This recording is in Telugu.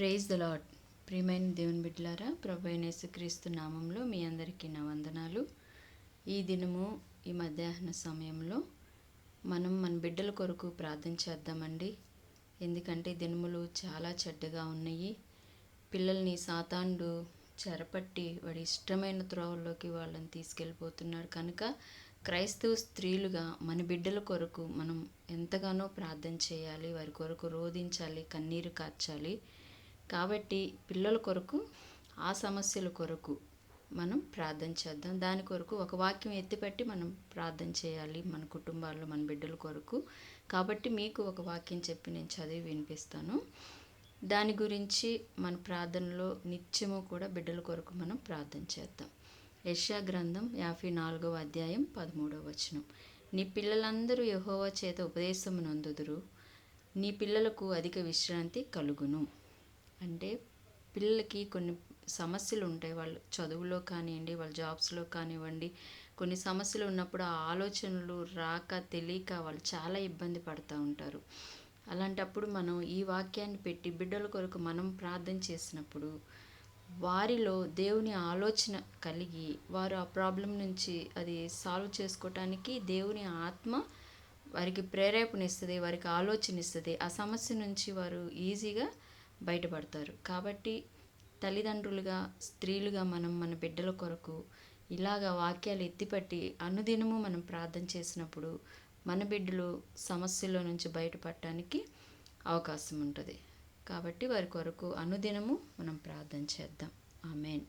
ప్రైజ్ ద లాడ్ ప్రియమైన దేవుని బిడ్డలారా ప్రభు యేసుక్రీస్తు నామంలో మీ అందరికీ నా వందనాలు. ఈ దినము ఈ మధ్యాహ్న సమయంలో మనం మన బిడ్డల కొరకు ప్రార్థన చేద్దామండి. ఎందుకంటే దినములు చాలా చెడ్డగా ఉన్నాయి. పిల్లల్ని సాతాండు చెరపట్టి వాడి ఇష్టమైన త్రోవల్లోకి వాళ్ళని తీసుకెళ్ళిపోతున్నాడు. కనుక క్రైస్తవ స్త్రీలుగా మన బిడ్డల కొరకు మనం ఎంతగానో ప్రార్థన చేయాలి. వారి కొరకు రోధించాలి కన్నీరు కార్చాలి. కాబట్టి పిల్లల కొరకు ఆ సమస్యల కొరకు మనం ప్రార్థన చేద్దాం. దాని కొరకు ఒక వాక్యం ఎత్తిపెట్టి మనం ప్రార్థన చేయాలి మన కుటుంబాల్లో మన బిడ్డల కొరకు. కాబట్టి మీకు ఒక వాక్యం చెప్పి నేను చదివి వినిపిస్తాను. దాని గురించి మన ప్రార్థనలో నిత్యము కూడా బిడ్డల కొరకు మనం ప్రార్థన చేద్దాం. యశా గ్రంథం యాభై నాలుగవ అధ్యాయం పదమూడవ వచనం. నీ పిల్లలందరూ యెహోవా చేత ఉపదేశము నందుదురు. నీ పిల్లలకు అధిక విశ్రాంతి కలుగును. అంటే పిల్లలకి కొన్ని సమస్యలు ఉంటాయి. వాళ్ళు చదువులో కానివ్వండి వాళ్ళ జాబ్స్లో కానివ్వండి కొన్ని సమస్యలు ఉన్నప్పుడు ఆ ఆలోచనలు రాక తెలియక వాళ్ళు చాలా ఇబ్బంది పడుతూ ఉంటారు. అలాంటప్పుడు మనం ఈ వాక్యాన్ని పెట్టి బిడ్డల కొరకు మనం ప్రార్థన చేసినప్పుడు వారిలో దేవుని ఆలోచన కలిగి వారు ఆ ప్రాబ్లం నుంచి అది సాల్వ్ చేసుకోవటానికి దేవుని ఆత్మ వారికి ప్రేరేపణ ఇస్తుంది వారికి ఆలోచన ఇస్తుంది. ఆ సమస్య నుంచి వారు ఈజీగా బయటపడతారు. కాబట్టి తల్లిదండ్రులుగా స్త్రీలుగా మనం మన బిడ్డల కొరకు ఇలాగ వాక్యాలు ఎత్తిపట్టి అనుదినము మనం ప్రార్థన చేసినప్పుడు మన బిడ్డలు సమస్యల్లో నుంచి బయటపడటానికి అవకాశం ఉంటుంది. కాబట్టి వారి కొరకు అనుదినము మనం ప్రార్థన చేద్దాం. ఆమెన్.